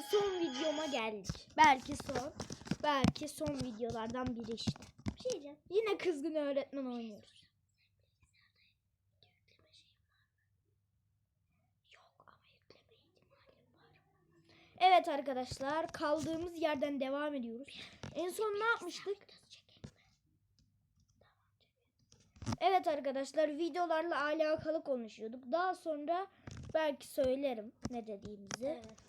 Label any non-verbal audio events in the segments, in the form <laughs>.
sonra son videoma geldik. Belki son. Belki son videolardan biri işte. Bir şey diyeceğim. Yine kızgın öğretmen oynuyoruz. Evet arkadaşlar kaldığımız yerden devam ediyoruz. En son ne yapmıştık? Evet arkadaşlar videolarla alakalı konuşuyorduk. Daha sonra belki söylerim ne dediğimizi. Evet.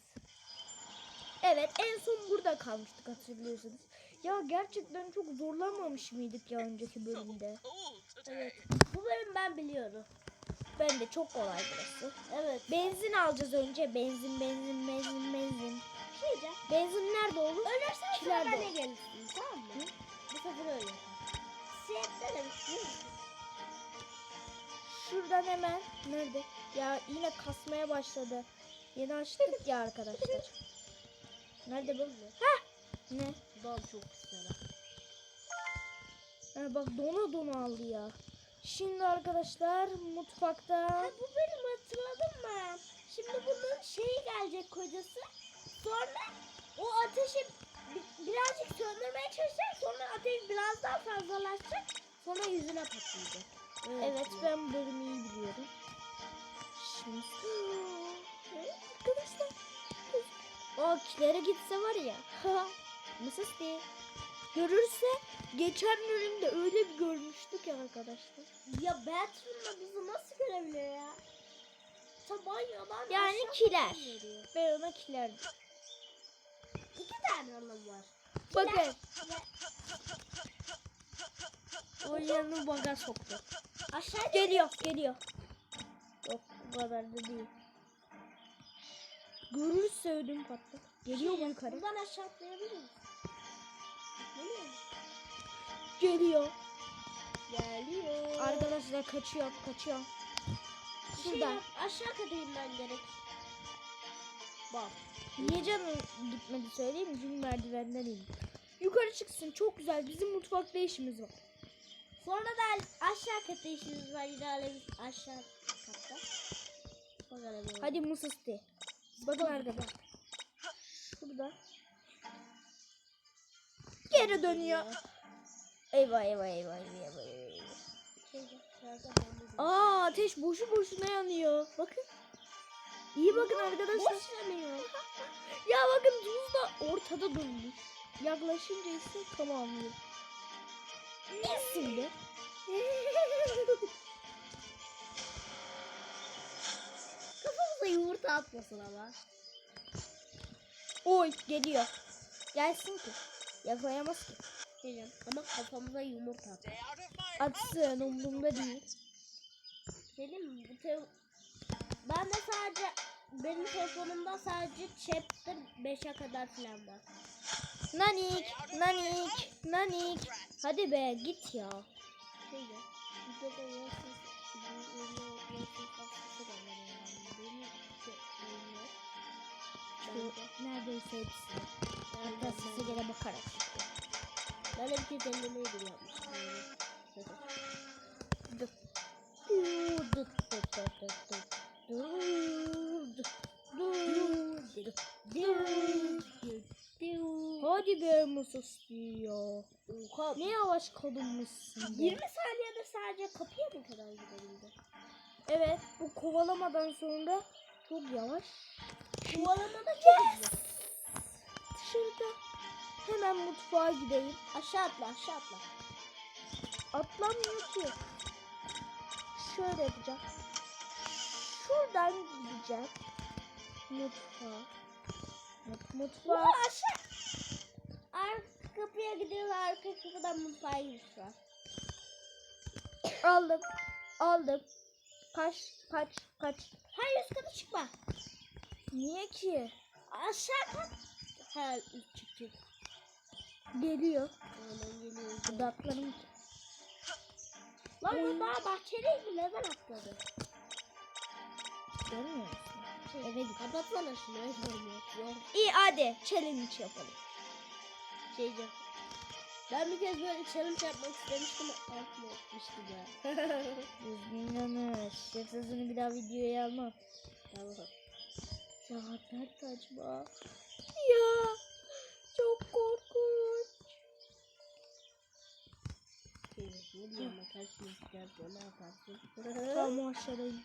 Evet en son burada kalmıştık hatırlıyorsunuz. Ya gerçekten çok zorlanmamış mıydık ya önceki bölümde? Evet. Bu bölüm ben biliyorum. Ben de çok kolay burası. Evet. Benzin alacağız önce. Benzin, benzin, benzin, benzin. Şey diyeceğim. Benzin nerede olur? Ölürsen sonra de. ne gelirsin tamam mı? Bu sefer öyle. Siyette de şey Şuradan hemen. Nerede? Ya yine kasmaya başladı. Yeni açtık ya arkadaşlar. Nerede bu? Heh. Ne? Dal çok güzel. Ha, bak dona dona aldı ya. Şimdi arkadaşlar mutfakta. Ha, bu benim hatırladın mı? Şimdi bunun şeyi gelecek kocası. Sonra o ateşi bi- birazcık söndürmeye çalışacak. Sonra ateş biraz daha fazlalaşacak. Sonra yüzüne patlayacak. Evet ben bu bölümü iyi biliyorum. Şimdi arkadaşlar o kilere gitse var ya. <laughs> Nasıl değil? Görürse geçen bölümde öyle bir görmüştük ya arkadaşlar. Ya Bertrand'la bizi nasıl görebiliyor ya? Ta banyodan Yani kiler. Ben ona kiler. İki tane anlam var. Bakın. Kiler. O yanını baga soktu. Aşağı Geliyor geliyor. Yok bu kadar da değil. Görürse ödüm patlar. Geliyor mu yukarı? Buradan aşağı atlayabilir misin? Geliyor mu? Geliyor. Geliyor. Arkadaşlar kaçıyor kaçıyor. Şey Şuradan. yap, aşağı kata inmen gerek. Bak. Niye canım gitmedi söyleyeyim mi? Çünkü merdivenden indi. Yukarı çıksın çok güzel. Bizim mutfakta işimiz var. Sonra da aşağı kata işimiz var. Yine aşağı katta. Hadi mısısti. Bakın arkada. Şurada. Geri dönüyor. Eyvah eyvah eyvah eyvah eyvah. Aa ateş boşu boşuna yanıyor. Bakın. İyi bakın arkadaşlar. Boş yanıyor. <laughs> Ya bakın tuz da ortada durmuş. Yaklaşınca ise tamamlıyor. Nesin be? Ama. Oy geliyor. Gelsin ki. Yakalayamaz ki. Diyeceğim. Ama kafamıza yumurta at. Atsın umurumda değil. Mi? Bu te- ben de sadece benim telefonumda sadece chapter 5'e kadar falan var. Nanik, nanik, nanik. Hadi be git ya. Yazsız taksisi de var şey oynuyor. Şu neredeyse hepsi. Hatta size gene bakarak. Ben de bir kez ellemeyi de yapmıştım. Dık. Dur, dık, dık, dık, dık, dık. Dur, dık, dur, dık, dur. Hadi be Musus diyor. Ne yavaş kadınmışsın be. 20 saniyede sadece kapıya mı kadar gidebildi? Evet bu kovalamadan sonra çok yavaş. Kovalamada çok hızlı. Dışarıda. Hemen mutfağa gideyim. Aşağı atla aşağı atla. Atlamıyor ki. Şöyle yapacağım. Şuradan gideceğim. Mutfağa. Mut- Mutfağa. Oha aşağı. Arka kapıya gidiyor arka kapıdan mutfağa giriş var. Aldım. Aldım. Kaç kaç kaç. Hayır üst kata çıkma. Niye ki? Aşağı kat. Ha üst çık çık. Geliyor. Hemen geliyor. Dudaklarım. Lan bu daha bahçedeydi neden atladı? Görmüyor musun? Şey, Eve git. Şunu öyle olmuyor. Yok İyi hadi challenge yapalım. şey diyeceğim. Ben bir kez böyle challenge yapmak istemiştim. Aklıma etmişti ya. <laughs> Düzgün yanlış. Sözünü bir daha videoya almam. tamam. Nerede acaba? Ya çok korkunç. Ne bileyim ben karşına çıkarsa ne yaparsın? <laughs> Tam aşağıdayım.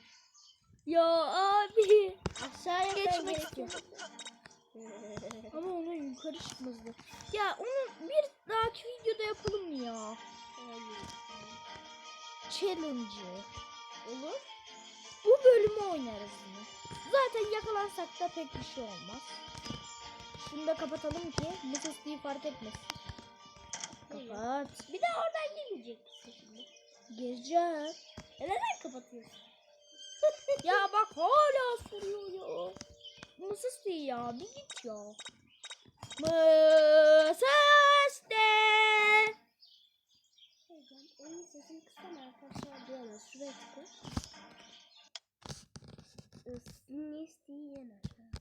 Ya abi. Aşağıya Geçmek geçiyorum. <laughs> Ama onun yukarı çıkmazdı. Ya onu bir dahaki videoda yapalım mı ya? Challenge'ı. Olur. Bu bölümü oynarız yine. Zaten yakalansak da pek bir şey olmaz. Şunu da kapatalım ki. D fark etmesin. Kapat. Bir de oradan girmeyecek misin şimdi? E neden kapatıyorsun? ya bak hala soruyor ya. Mrs. D ya bir git ya. Mrs. D. Hocam oyun sesini kısana arkadaşlar duyamaz. Şuraya. Isını isteyen aşağı.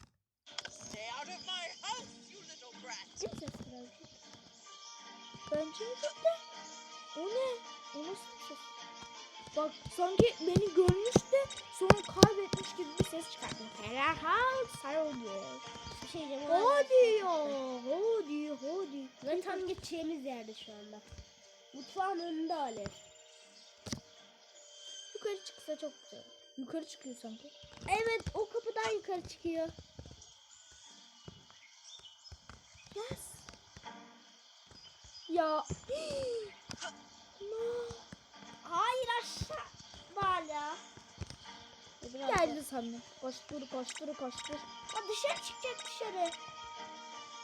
Stay out of my house, you little brat! Kim ses birazcık? Bence mi gitti? O ne? O nasıl bir ses? Bak sanki beni görmüş de ses çıkarttı. Herhal sarılıyor. Bir şey diyeceğim. Hadi ya. Hadi hadi. Ve tam geçeceğimiz yerde şu anda. Mutfağın önünde Alev. Yukarı çıksa çok güzel. Yukarı çıkıyor sanki. Evet o kapıdan yukarı çıkıyor. Yes. Ya. no. <gasps> Hayır aşağı. Hala. Geldi sandım. Koştur koştur koştur. Ha, dışarı çıkacak dışarı.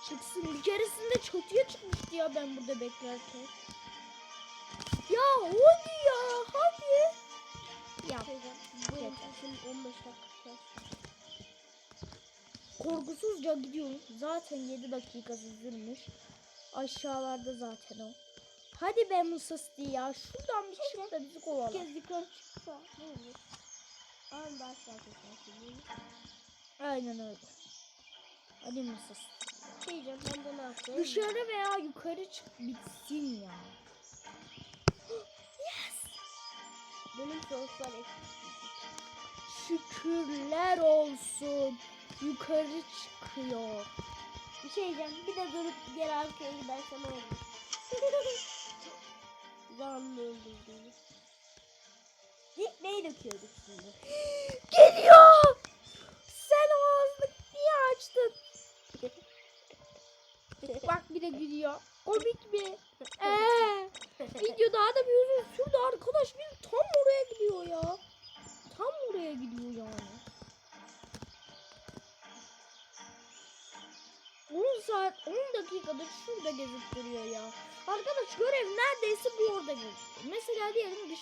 Çıksın. Bir keresinde çatıya çıkmıştı ya ben burada beklerken. Ya hadi ya hadi. Ya Bu Yeter. yaklaşık 15 dakika. korkusuzca gidiyorum. Zaten 7 dakika sürmüş. Aşağılarda zaten o. Hadi be Musasti ya. Şuradan bir çık da bizi Bir kovala. kez yukarı çıksa ne olur? Başlar şimdi. Aynen öyle. Hadi. Şey diyeceğim ben de ne yapayım? Dışarı veya yukarı çık bitsin ya. <gasps> Benim sonuçlar eksik. Şükürler olsun. Yukarı çıkıyor. Bir şey diyeceğim. Bir de durup geri arkaya gidersen olur? Zanlı <laughs> öldürdüğünü. Neyi döküyorduk şimdi? Geliyor. Sen o ağzını niye açtın? Bak bir de gülüyor. Komik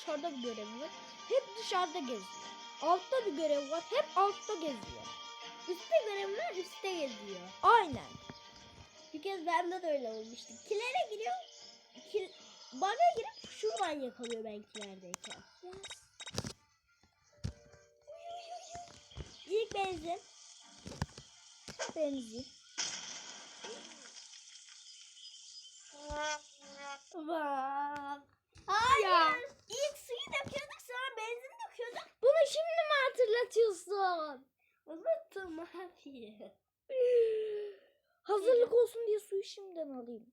dışarıda bir görev var. Hep dışarıda geziyor. Altta bir görev var. Hep altta geziyor. Üstte görevler üstte geziyor. Aynen. Bir kez bende de öyle olmuştu. Kilere giriyor. Kil... Bana girip şuradan yakalıyor ben kilerdeyken. İlk benzin. Benzin. Vay. Hayır. Ya. İlk suyu döküyorduk sonra benzin döküyorduk. Bunu şimdi mi hatırlatıyorsun? <laughs> Hazırlık olsun diye suyu şimdiden alayım.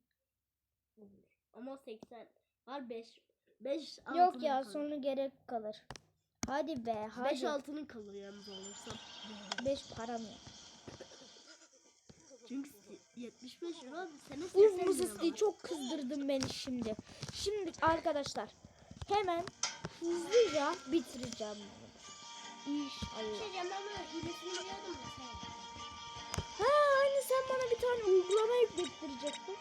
Ama 80 var 5 5 Yok ya sonra gerek kalır. Hadi be 5 hadi. altının kalır yalnız olursam. 5 param yok. Çünkü 75 euro sene Uf 80 lira Mısısti var. çok kızdırdın beni şimdi. Şimdi arkadaşlar hemen hızlıca bitireceğim bunu. Bir şey İnşallah. diyeceğim ben bunun hilesini biliyordum da sen. Ha hani sen bana bir tane uygulama yüklettirecektin.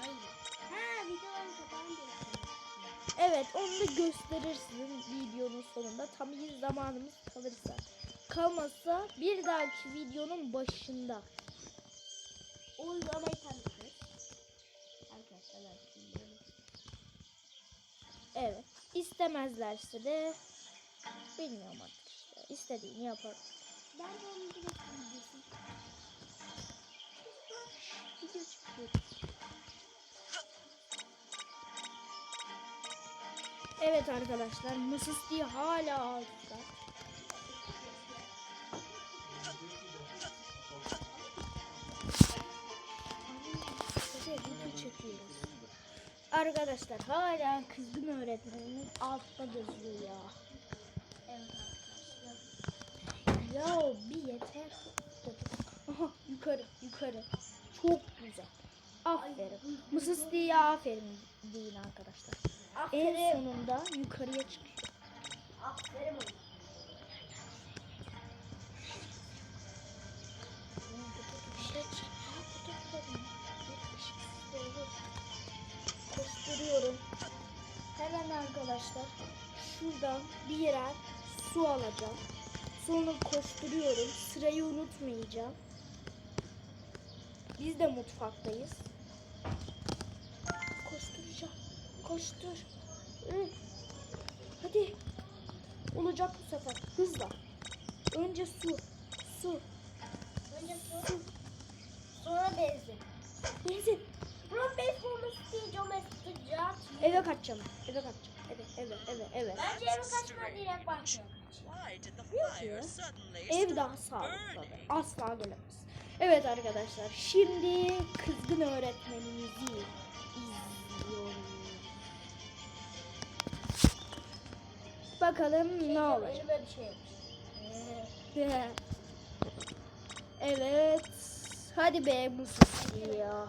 Hayır. Ha videoların kapağını değiştirdim. Evet onu da gösterirsin videonun sonunda. Tam bir zamanımız kalırsa. Kalmazsa bir dahaki videonun başında. O uygulamayı tanıtır. Arkadaşlar. Evet. İstemezlerse de bilmiyorum artık işte. İstediğini yapar. Ben de direkt video çıkıyor. Evet arkadaşlar Mısız diye hala altta. Arkadaşlar hala kızgın öğretmenimiz altta yazıyor ya. Evet arkadaşlar. Ya bir yeter. Aha, yukarı yukarı. Çok güzel. Aferin. Mısız diye aferin deyin arkadaşlar. En Aferin. sonunda yukarıya çıkıyor. Aferin. Koşturuyorum. Hemen arkadaşlar şuradan bir yere su alacağım. Sonra koşturuyorum. Sırayı unutmayacağım. Biz de mutfaktayız. Koşturacağım. Koştur. Hı. Hadi. Olacak bu sefer. Hızla. Önce su. Su. Önce su. Sonra benzin. Benzin. Bunun bez forması diyeceğim sıcak. Eve kaçacağım. Eve kaçacağım. Eve, eve, eve, eve. Bence eve kaçma direkt suddenly Ev daha sağlıklı. Asla gelemez. Evet arkadaşlar. Şimdi kızgın öğretmenimizi izliyoruz. Bakalım ne olacak. Şey. <laughs> Evet. Hadi be Musa ya.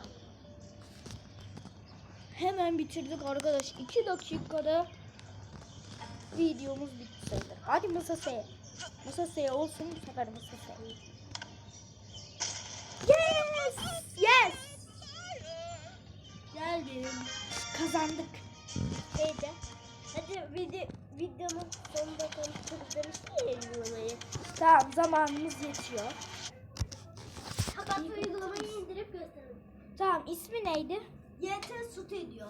Hemen bitirdik arkadaş. 2 dakikada videomuz bitti sayılır. Hadi Musa S. Musa S olsun bu sefer Musa S. Yes! Yes! Geldim. Kazandık. Neydi? Hadi video, videonun sonunda konuşuruz demiştin ya uygulamayı. Tamam zamanımız yetiyor. Hatta uygulamayı indirip gösterelim. Tamam ismi neydi? YT Studio.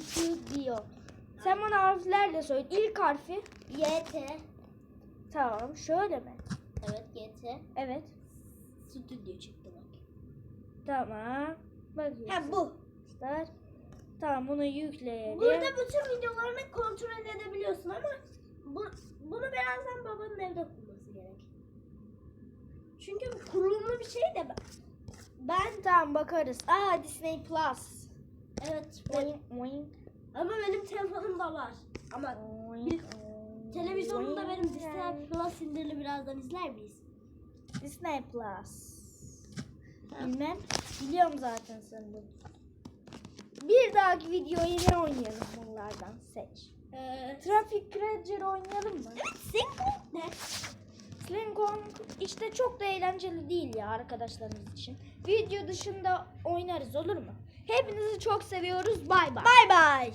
Studio. Sen bana harflerle söyle. İlk harfi. YT. Tamam şöyle mi? Evet YT. Evet. Studio çıktı bak. Tamam. Bakıyorsun. Ha bu. Arkadaşlar. Tamam bunu yükleyelim. Burada bütün videolarını kontrol edebiliyorsun ama bu, bunu birazdan babanın evde kurması gerek. Çünkü kurulumlu bir şey de ben. ben tamam bakarız. Aa Disney Plus. Evet. Oing, oing, Ama benim telefonumda var. Ama oing, Bir- oing, televizyonumda benim. Disney Plus indirili birazdan izler miyiz? Disney Plus. Bilmem. Biliyorum zaten sen de. Bir dahaki videoyu ne oynayalım bunlardan seç. Ee, Traffic Ranger oynayalım mı? evet single ne? Sling Kong işte çok da eğlenceli değil ya arkadaşlarımız için. Video dışında oynarız olur mu? Hepinizi çok seviyoruz. Bay bay. Bay bay.